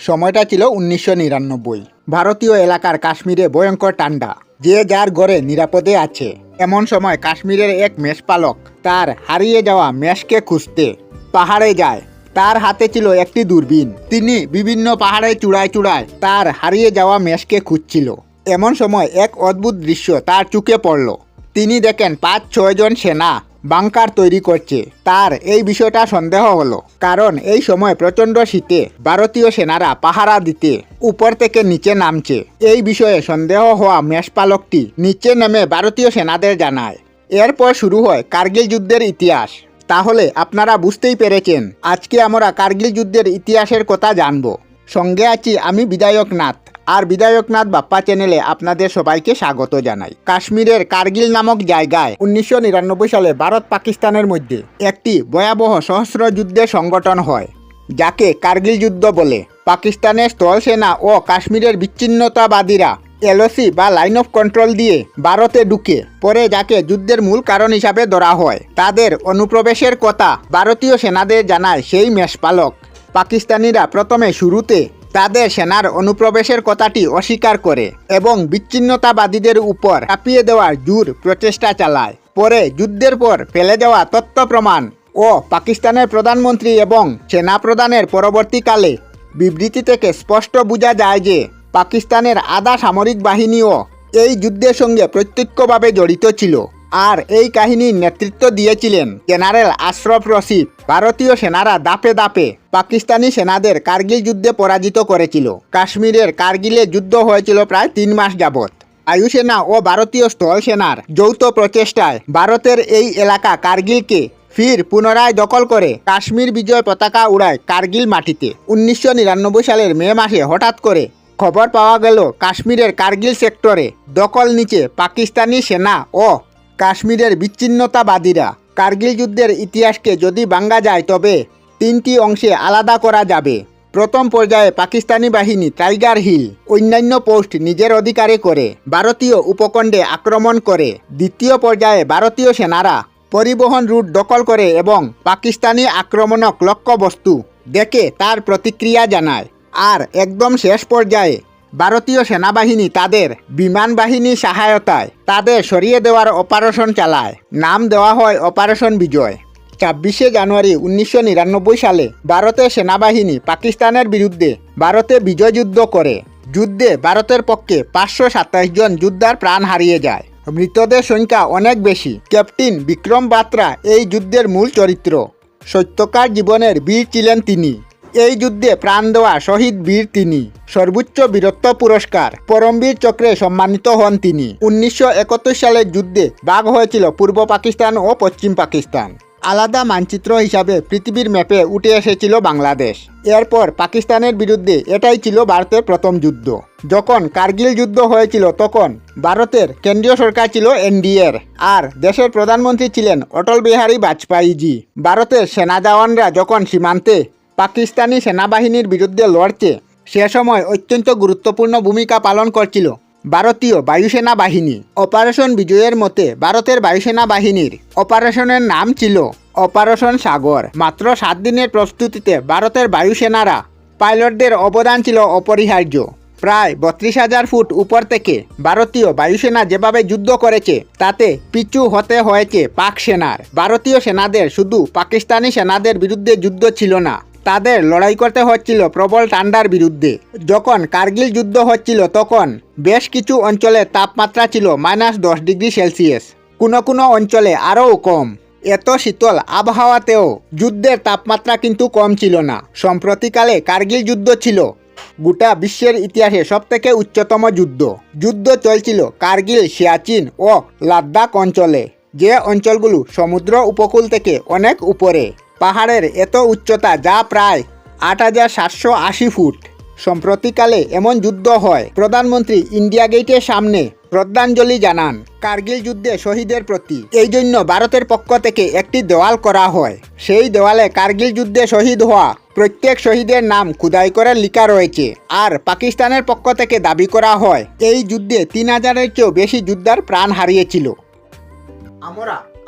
সময়টা ছিল উনিশশো নিরানব্বই। ভারতীয় এলাকার কাশ্মীরে ভয়ঙ্কর ঠান্ডা, যে যার ঘরে নিরাপদে আছে। এমন সময় কাশ্মীরের এক মেষপালক তার হারিয়ে যাওয়া মেষকে খুঁজতে পাহাড়ে যায়। তার হাতে ছিল একটি দূরবীন। তিনি বিভিন্ন পাহাড়ে চূড়ায় চূড়ায় তার হারিয়ে যাওয়া মেষকে খুঁজছিল। এমন সময় এক অদ্ভুত দৃশ্য তার চোখে পড়ল। তিনি দেখেন পাঁচ ছয়জন সেনা বাংকার তৈরি করছে। তার এই বিষয়টা সন্দেহ হলো, কারণ এই সময় প্রচণ্ড শীতে ভারতীয় সেনারা পাহারা দিতে উপর থেকে নিচে নামছে। এই বিষয়ে সন্দেহ হওয়া মেষপালকটি নিচে নেমে ভারতীয় সেনাদের জানায়। এরপর শুরু হয় কার্গিল যুদ্ধের ইতিহাস। তাহলে আপনারা বুঝতেই পেরেছেন, আজকে আমরা কার্গিল যুদ্ধের ইতিহাসের কথা জানব। সঙ্গে আছি আমি বিধায়ক নাথ আর বিধায়কনাথ বাপ্পা চ্যানেলে আপনাদের সবাইকে স্বাগত জানাই। কাশ্মীরের কার্গিল নামক জায়গায় উনিশশো নিরানব্বই সালে ভারত পাকিস্তানের মধ্যে একটি ভয়াবহ সহস্র যুদ্ধের সংগঠন হয়, যাকে কার্গিল যুদ্ধ বলে। পাকিস্তানের স্থল সেনা ও কাশ্মীরের বিচ্ছিন্নতাবাদীরা এলওসি বা লাইন অফ কন্ট্রোল দিয়ে ভারতে ঢুকে পরে যাকে যুদ্ধের মূল কারণ হিসাবে ধরা হয়। তাদের অনুপ্রবেশের কথা ভারতীয় সেনাদের জানায় সেই মেষপালক। পাকিস্তানিরা প্রথমে শুরুতে তাদের সেনার অনুপ্রবেশের কথাটি অস্বীকার করে এবং বিচ্ছিন্নতাবাদীদের উপর চাপিয়ে দেওয়ার জোর প্রচেষ্টা চালায়। পরে যুদ্ধের পর ফেলে যাওয়া তথ্য প্রমাণ ও পাকিস্তানের প্রধানমন্ত্রী এবং সেনাপ্রধানের পরবর্তীকালে বিবৃতি থেকে স্পষ্ট বোঝা যায় যে পাকিস্তানের আধা সামরিক বাহিনীও এই যুদ্ধের সঙ্গে প্রত্যক্ষভাবে জড়িত ছিল। আর এই কাহিনীর নেতৃত্ব দিয়েছিলেন জেনারেল আশরফ রশিদ। ভারতীয় সেনারা দাপে দাপে পাকিস্তানি সেনাদের কার্গিল যুদ্ধে পরাজিত করেছিল। কাশ্মীরের কার্গিলে যুদ্ধ হয়েছিল প্রায় তিন মাস যাবৎ। বায়ুসেনা ও ভারতীয় স্থল সেনার যৌথ প্রচেষ্টায় ভারতের এই এলাকা কার্গিলকে ফির পুনরায় দখল করে কাশ্মীর বিজয় পতাকা উড়ায় কার্গিল মাটিতে। উনিশশো নিরানব্বই সালের মে মাসে হঠাৎ করে খবর পাওয়া গেল, কাশ্মীরের কার্গিল সেক্টরে দখল নিচে পাকিস্তানি সেনা ও কাশ্মীরের বিচ্ছিন্নতাবাদীরা কার্গিল যুদ্ধের ইতিহাসকে যদি ভাঙ্গা যায় তবে তিনটি অংশে আলাদা করা যাবে। প্রথম পর্যায়ে পাকিস্তানি বাহিনী টাইগার হিল, অন্যান্য পোস্ট নিজের অধিকারে করে, ভারতীয় উপখণ্ডে আক্রমণ করে। দ্বিতীয় পর্যায়ে ভারতীয় সেনারা পরিবহন রুট দখল করে এবং পাকিস্তানি আক্রমণক লক্ষ্যবস্তু দেখে তার প্রতিক্রিয়া জানায়। আর একদম শেষ পর্যায়ে ভারতীয় সেনাবাহিনী তাদের বিমান বাহিনীর সহায়তায় তাদের সরিয়ে দেওয়ার অপারেশন চালায়। নাম দেওয়া হয় অপারেশন বিজয়। ছাব্বিশে জানুয়ারি উনিশশো নিরানব্বই সালে ভারতের সেনাবাহিনী পাকিস্তানের বিরুদ্ধে ভারতে বিজয় যুদ্ধ করে। যুদ্ধে ভারতের পক্ষে পাঁচশো সাতাইশ জন যোদ্ধার প্রাণ হারিয়ে যায়। মৃতদের সংখ্যা অনেক বেশি। ক্যাপ্টেন বিক্রম বাত্রা এই যুদ্ধের মূল চরিত্র। সত্যকার জীবনের বীর ছিলেন তিনি। এই যুদ্ধে প্রাণ দেওয়া শহীদ বীর তিনি। সর্বোচ্চ বীরত্ব পুরস্কার। পরমবীর চক্রে সম্মানিত হন তিনি। উনিশশো একাত্তর সালের যুদ্ধে ভাগ হয়েছিল পূর্ব পাকিস্তান ও পশ্চিম পাকিস্তান। আলাদা মানচিত্র হিসাবে পৃথিবীর ম্যাপে উঠে এসেছিল বাংলাদেশ। এরপর পাকিস্তানের বিরুদ্ধে এটাই ছিল ভারতের প্রথম যুদ্ধ। যখন কার্গিল যুদ্ধ হয়েছিল তখন ভারতের কেন্দ্রীয় সরকার ছিল এনডিএর আর দেশের প্রধানমন্ত্রী ছিলেন অটল বিহারী বাজপেয়ীজি। ভারতের সেনা জওয়ানরা যখন সীমান্তে পাকিস্তানি সেনাবাহিনীর বিরুদ্ধে লড়ছে সে সময় অত্যন্ত গুরুত্বপূর্ণ ভূমিকা পালন করছিল। ভারতীয় বায়ুসেনা বাহিনী অপারেশন বিজয়ের মতে ভারতের বায়ুসেনা বাহিনীর অপারেশনের নাম ছিল অপারেশন সাগর। মাত্র সাত দিনের প্রস্তুতিতে ভারতের বায়ুসেনারা পাইলটদের অবদান ছিল অপরিহার্য। প্রায় বত্রিশ হাজার ফুট উপর থেকে ভারতীয় বায়ুসেনা যেভাবে যুদ্ধ করেছে, তাতে পিছু হতে হয়েছে পাক সেনার। ভারতীয় সেনাদের শুধু পাকিস্তানি সেনাদের বিরুদ্ধে যুদ্ধ ছিল না। তাদের লড়াই করতে হচ্ছিল প্রবল ঠান্ডার বিরুদ্ধে। যখন কার্গিল যুদ্ধ হচ্ছিল তখন বেশ কিছু অঞ্চলে তাপমাত্রা ছিল মাইনাস দশ ডিগ্রি সেলসিয়াস। কোনো কোনো অঞ্চলে আরও কম। এত শীতল আবহাওয়াতেও যুদ্ধের তাপমাত্রা কিন্তু কম ছিল না। সম্প্রতিকালে কার্গিল যুদ্ধ ছিল গোটা বিশ্বের ইতিহাসে সবথেকে উচ্চতম যুদ্ধ। যুদ্ধ চলছিল কার্গিল, সিয়াচিন ও লাদ্দাখ অঞ্চলে। যে অঞ্চলগুলো সমুদ্র উপকূল থেকে অনেক উপরে। পাহাড়ের এত উচ্চতা যা প্রায় আট হাজার সাতশো আশি ফুট। সম্প্রতিকালে এমন যুদ্ধ হয়, প্রধানমন্ত্রী ইন্ডিয়া গেটের সামনে শ্রদ্ধাঞ্জলি জানান কার্গিল যুদ্ধে শহীদের প্রতি। এই জন্য ভারতের পক্ষ থেকে একটি দেওয়াল করা হয়। সেই দেওয়ালে কার্গিল যুদ্ধে শহীদ হওয়া প্রত্যেক শহীদের নাম খুদাই করে লেখা রয়েছে আর পাকিস্তানের পক্ষ থেকে দাবি করা হয়, এই যুদ্ধে তিন হাজারের চেয়েও বেশি যোদ্ধার প্রাণ হারিয়েছিল। আমরা